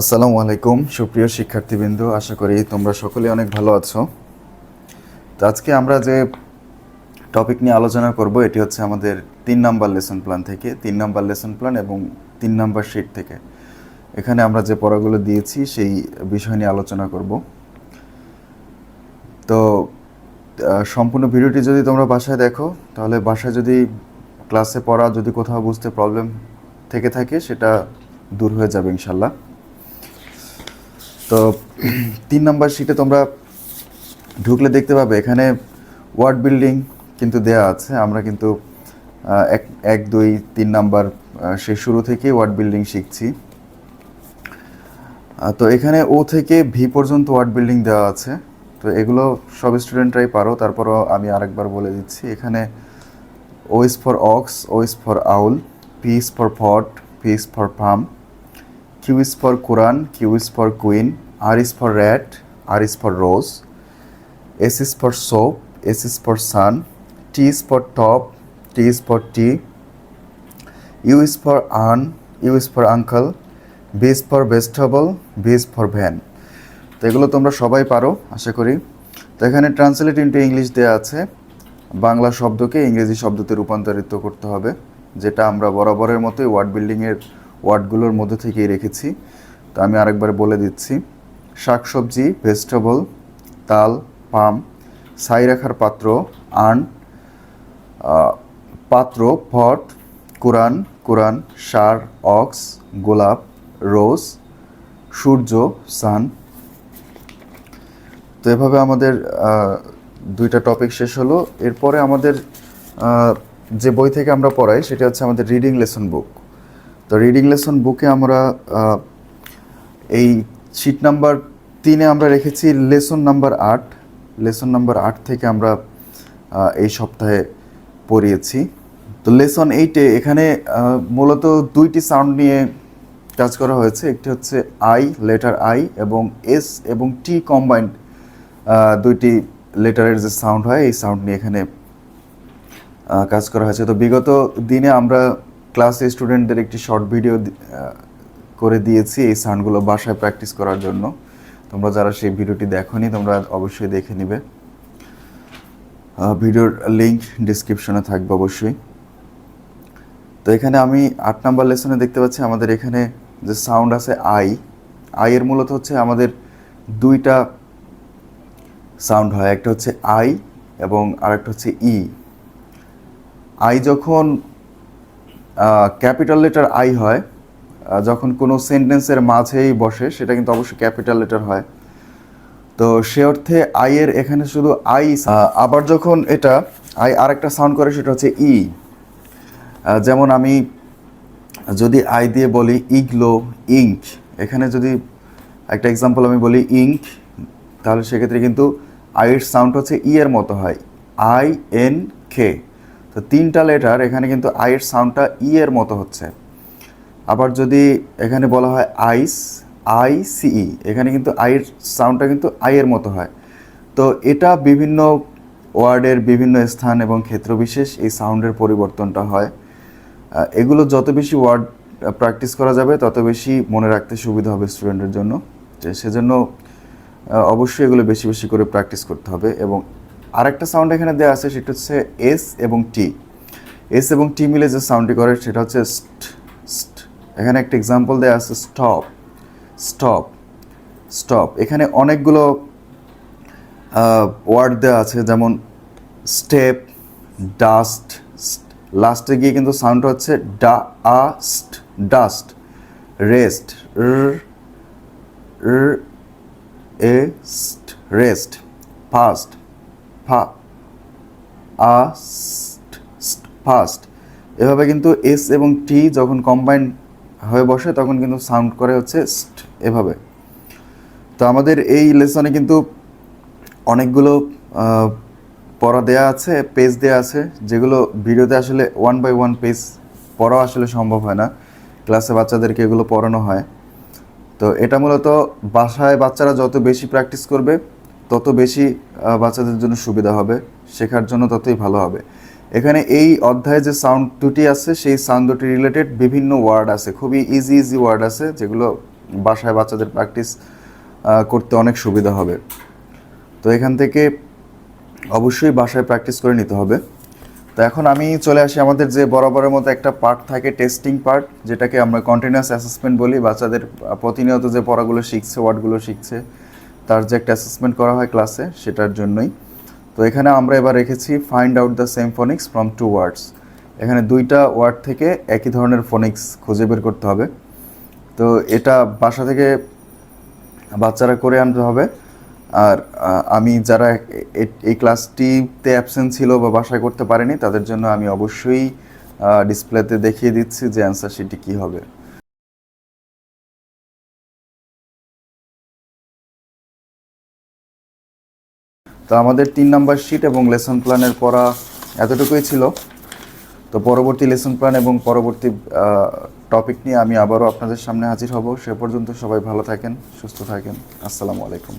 আসসালামু আলাইকুম, সুপ্রিয় শিক্ষার্থীবৃন্দ, আশা করি তোমরা সকলে অনেক ভালো আছো। তো আজকে আমরা যে টপিক নিয়ে আলোচনা করব, এটি হচ্ছে আমাদের তিন নাম্বার লেসন প্ল্যান থেকে, তিন নাম্বার লেসন প্ল্যান এবং তিন নাম্বার শিট থেকে। এখানে আমরা যে পড়াগুলো দিয়েছি, সেই বিষয় নিয়ে আলোচনা করব। তো সম্পূর্ণ ভিডিওটি যদি তোমরা বাসায় দেখো, তাহলে বাসায় যদি ক্লাসে পড়া যদি কোথাও বুঝতে প্রবলেম থেকে থাকে, সেটা দূর হয়ে যাবে ইনশাল্লাহ। তো তিন নাম্বার শিটে তোমরা ঢুকলে দেখতে পাবে, এখানে ওয়ার্ড বিল্ডিং কিন্তু দেয়া আছে। আমরা কিন্তু এক এক, দুই, তিন নাম্বার সে শুরু থেকেই ওয়ার্ড বিল্ডিং শিখছি। তো এখানে ও থেকে ভি পর্যন্ত ওয়ার্ড বিল্ডিং দেওয়া আছে। তো এগুলো সব স্টুডেন্টরাই পারো। তারপরও আমি আরেকবার বলে দিচ্ছি, এখানে O for ox O for owl P for pot P for farm Q is for Quran Q is for queen R is for rat R is for rose S is for soap S is for sun T is for top T is for tea U is for un U is for uncle V is for vegetable V is for van তো এগুলো তোমরা সবাই পারো আশা করি তো এখানে translate into English দেওয়া আছে বাংলা শব্দকে ইংরেজি শব্দতে রূপান্তরিত করতে হবে যেটা আমরা বরাবরের মতোই ওয়ার্ড বিল্ডিংয়ের ওয়ার্ডগুলোর মধ্যে থেকেই রেখেছি। তো আমি আরেকবার বলে দিচ্ছি। শাকসবজি ভেজিটেবল তাল পাম ছাই রাখার পাত্র আহ, পাত্র ফট কোরআন কোরআন সার অক্স গোলাপ রোজ সূর্য সান। তো এভাবে আমাদের দুইটা টপিক শেষ হলো। এরপরে আমাদের যে বই থেকে আমরা পড়াই সেটা হচ্ছে আমাদের রিডিং লেসন বুক। তো রিডিং লেসন বুকে আমরা এই শিট নাম্বার তিনে আমরা রেখেছি লেসন নাম্বার আট। লেসন নাম্বার আট থেকে আমরা এই সপ্তাহে পড়িয়েছি। তো লেসন এইটে এখানে মূলত দুইটি সাউন্ড নিয়ে কাজ করা হয়েছে। একটি হচ্ছে আই লেটার আই এবং এস এবং টি কম্বাইন্ড দুইটি লেটারের যে সাউন্ড হয়, এই সাউন্ড নিয়ে এখানে কাজ করা হয়েছে। তো বিগত দিনে আমরা ক্লাসে স্টুডেন্টদের একটি শর্ট ভিডিও করে দিয়েছি এই সাউন্ডগুলো বাসায় প্র্যাকটিস করার জন্য। তোমরা যারা সেই ভিডিওটি দেখোনি, তোমরা অবশ্যই দেখে নিবে। ভিডিওর লিঙ্ক ডিসক্রিপশনে থাকবে অবশ্যই। তো এখানে আমি আট নাম্বার লেসনে দেখতে পাচ্ছি আমাদের এখানে যে সাউন্ড আছে আই। আই এর মূলত হচ্ছে আমাদের দুইটা সাউন্ড হয়, একটা হচ্ছে আই এবং আরেকটা হচ্ছে ই। আই যখন ক্যাপিটাল লেটার আই হয় যখন কোনো সেন্টেন্সের মাঝেই বসে, সেটা কিন্তু অবশ্যই ক্যাপিটাল লেটার হয়। তো সে অর্থে আই এর এখানে শুধু আই আবার যখন এটা আই আরেকটা সাউন্ড করে, সেটা হচ্ছে ই যেমন আমি যদি আই দিয়ে বলি ইগলো ইঙ্ক এখানে যদি একটা এক্সাম্পল আমি বলি ইঙ্ক তাহলে সেক্ষেত্রে কিন্তু আইয়ের সাউন্ড হচ্ছে ই এর মতো হয়। আই এন কে তো তিনটা লেটার এখানে কিন্তু আইয়ের সাউন্ডটা ই এর মতো হচ্ছে। আবার যদি এখানে বলা হয় আইস আই সিই এখানে কিন্তু আইয়ের সাউন্ডটা কিন্তু আই এর মতো হয়। তো এটা বিভিন্ন ওয়ার্ডের বিভিন্ন স্থান এবং ক্ষেত্র বিশেষ এই সাউন্ডের পরিবর্তনটা হয়। এগুলো যত বেশি ওয়ার্ড প্র্যাকটিস করা যাবে, তত বেশি মনে রাখতে সুবিধা হবে স্টুডেন্টের জন্য। সেজন্য অবশ্যই এগুলো বেশি বেশি করে প্র্যাকটিস করতে হবে এবং আরেকটা সাউন্ড এখানে দেওয়া আছে, সেটা হচ্ছে এস এবং টি এস এবং টি মিলে যে সাউন্ডটি করে, সেটা হচ্ছে। এখানে একটা এক্সাম্পল দেওয়া আছে স্টপ স্টপ স্টপ এখানে অনেকগুলো ওয়ার্ড দেওয়া আছে, যেমন স্টেপ ডাস্ট লাস্টে গিয়ে কিন্তু সাউন্ড হচ্ছে ডা আস্ট ডাস্ট রেস্ট এস্ট রেস্ট ফাস্ট ফা আস্ট ফাস্ট। এভাবে কিন্তু এস এবং টি যখন কম্বাইন হয়ে বসে, তখন কিন্তু সাউন্ড করে হচ্ছে st এভাবে। তো আমাদের এই লেসনে কিন্তু অনেকগুলো পড়া দেয়া আছে পেজ দেয়া আছে, যেগুলো ভিডিওতে আসলে ওয়ান বাই ওয়ান পেজ পড়া আসলে সম্ভব হয় না। ক্লাসে বাচ্চাদেরকে এগুলো পড়ানো হয়। তো এটা মূলত বাসায় বাচ্চারা যত বেশি প্র্যাকটিস করবে তত বেশি বাচ্চাদের জন্য সুবিধা হবে, শেখার জন্য ততই ভালো হবে। এখানে এই অধ্যায়ে যে সাউন্ড দুটি আছে, সেই সাউন্ড দুটি রিলেটেড বিভিন্ন ওয়ার্ড আছে। খুবই ইজি ইজি ওয়ার্ড আছে, যেগুলো বাসায় বাচ্চাদের প্র্যাকটিস করতে অনেক সুবিধা হবে। তো এখান থেকে অবশ্যই বাসায় প্র্যাকটিস করে নিতে হবে। তো এখন আমি চলে আসি আমাদের যে বরাবরের মতো একটা পার্ট থাকে টেস্টিং পার্ট যেটাকে আমরা কন্টিনিউয়াস অ্যাসেসমেন্ট বলি। বাচ্চাদের প্রতিনিয়ত যে পড়াগুলো শিখছে ওয়ার্ডগুলো শিখছে তার যে একটা অ্যাসেসমেন্ট করা হয় ক্লাসে সেটার জন্যই। তো এখানে আমরা এবার রেখেছি find out the same phonics from two words এখানে দুইটা ওয়ার্ড থেকে একই ধরনের ফোনিক্স খুঁজে বের করতে হবে। তো এটা বাসা থেকে বাচ্চারা করে আনতে হবে। আর আমি যারা এই ক্লাসটিতে অ্যাবসেন্ট ছিল বা বাসায় করতে পারেনি, তাদের জন্য আমি অবশ্যই ডিসপ্লেতে দেখিয়ে দিচ্ছি যে অ্যান্সার শিটটি কী হবে। তো আমাদের তিন নাম্বার শিট এবং লেসন প্ল্যানের পড়া এতটুকুই ছিল। তো পরবর্তী লেসন প্ল্যান এবং পরবর্তী টপিক নিয়ে আমি আবারও আপনাদের সামনে হাজির হব। সে পর্যন্ত সবাই ভালো থাকেন, সুস্থ থাকেন। আসসালামু আলাইকুম।